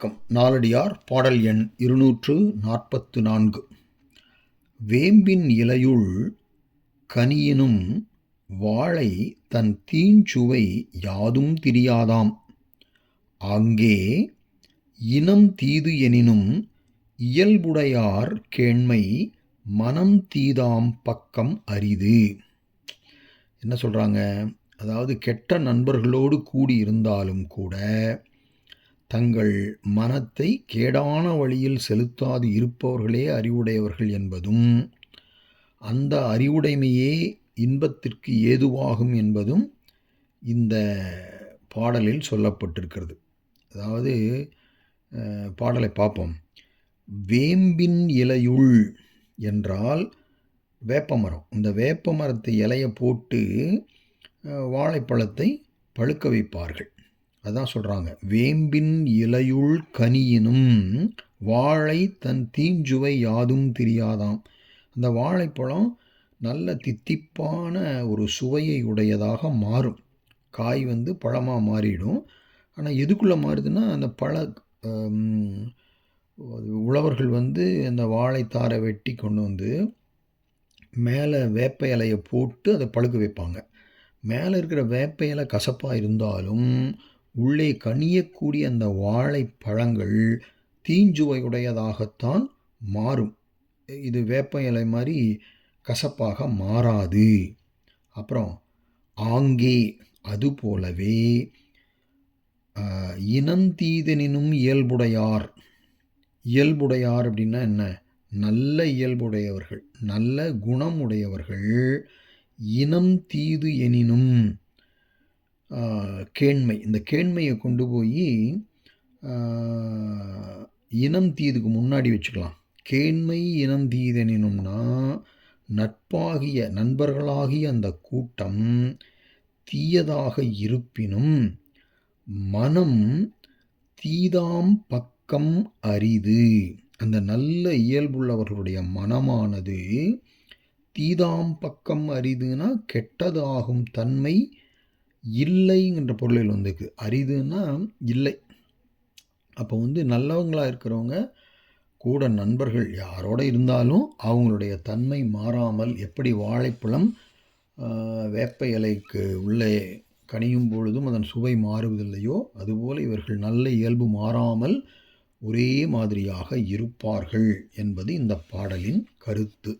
வணக்கம். நாலடியார் பாடல் எண் இருநூற்று நாற்பத்து நான்கு வேம்பின் இலையுள் கனியினும் வாழை தன் தீஞ்சுவை யாதும் திரியாதாம். அங்கே இனம் தீது எனினும் இயல்புடையார் கேண்மை மனம் தீதாம் பக்கம் அரிது. என்ன சொல்கிறாங்க அதாவது கெட்ட நண்பர்களோடு கூடி இருந்தாலும் கூட தங்கள் மனத்தை கேடான வழியில் செலுத்தாது இருப்பவர்களே அறிவுடையவர்கள் என்பதும் அந்த அறிவுடைமையே இன்பத்திற்கு ஏதுவாகும் என்பதும் இந்த பாடலில் சொல்லப்பட்டிருக்கிறது. அதாவது பாடலை பார்ப்போம். வேம்பின் இலையுள் என்றால் வேப்பமரம். இந்த வேப்பமரத்தை இலையை போட்டு வாழைப்பழத்தை பழுக்க வைப்பார்கள். அதான் சொல்கிறாங்க வேம்பின் இலையுள் கனியினும் வாழை தன் தீஞ்சுவை யாதும் தெரியாதாம். அந்த வாழைப்பழம் நல்ல தித்திப்பான ஒரு சுவையை உடையதாக மாறும். காய் வந்து பழமாக மாறிடும். ஆனால் எதுக்குள்ளே மாறுதுன்னா அந்த பழ உழவர்கள் வந்து அந்த வாழைத்தாரை வெட்டி கொண்டு வந்து மேலே வேப்ப இலையை போட்டு அதை பழுக்க வைப்பாங்க. மேலே இருக்கிற வேப்ப இலை கசப்பாக இருந்தாலும் உள்ளே கனியக்கூடிய அந்த வாழைப்பழங்கள் தீஞ்சுவையுடையதாகத்தான் மாறும். இது வேப்ப இலை மாதிரி கசப்பாக மாறாது. அப்புறம் ஆங்கே அது போலவே இனந்தீதனினும் இயல்புடையார். இயல்புடையார் அப்படின்னா என்ன? நல்ல இயல்புடையவர்கள் நல்ல குணம் உடையவர்கள் இனம் தீது எனினும் கேண்மை. இந்த கேண்மையை கொண்டு போய் இனம் தீதுக்கு முன்னாடி வச்சுக்கலாம். கேண்மை இனம் தீதெனினும்னா நட்பாகிய நண்பர்களாகிய அந்த கூட்டம் தீயதாக இருப்பினும் மனம் தீதாம் பக்கம் அரிது. அந்த நல்ல இயல்புள்ளவர்களுடைய மனமானது தீதாம் பக்கம் அரிதுனா கெட்டதாகும் தன்மை இல்லைங்கிற பொருளில் வந்துக்கு அரிதுன்னா இல்லை. அப்போ வந்து நல்லவங்களாக இருக்கிறவங்க கூட நண்பர்கள் யாரோட இருந்தாலும் அவங்களுடைய தன்மை மாறாமல் எப்படி வாழைப்பழம் வேப்ப இலைக்கு உள்ளே கனியும் பொழுதும் அதன் சுவை மாறுவதில்லையோ அதுபோல் இவர்கள் நல்ல இயல்பு மாறாமல் ஒரே மாதிரியாக இருப்பார்கள் என்பது இந்த பாடலின் கருத்து.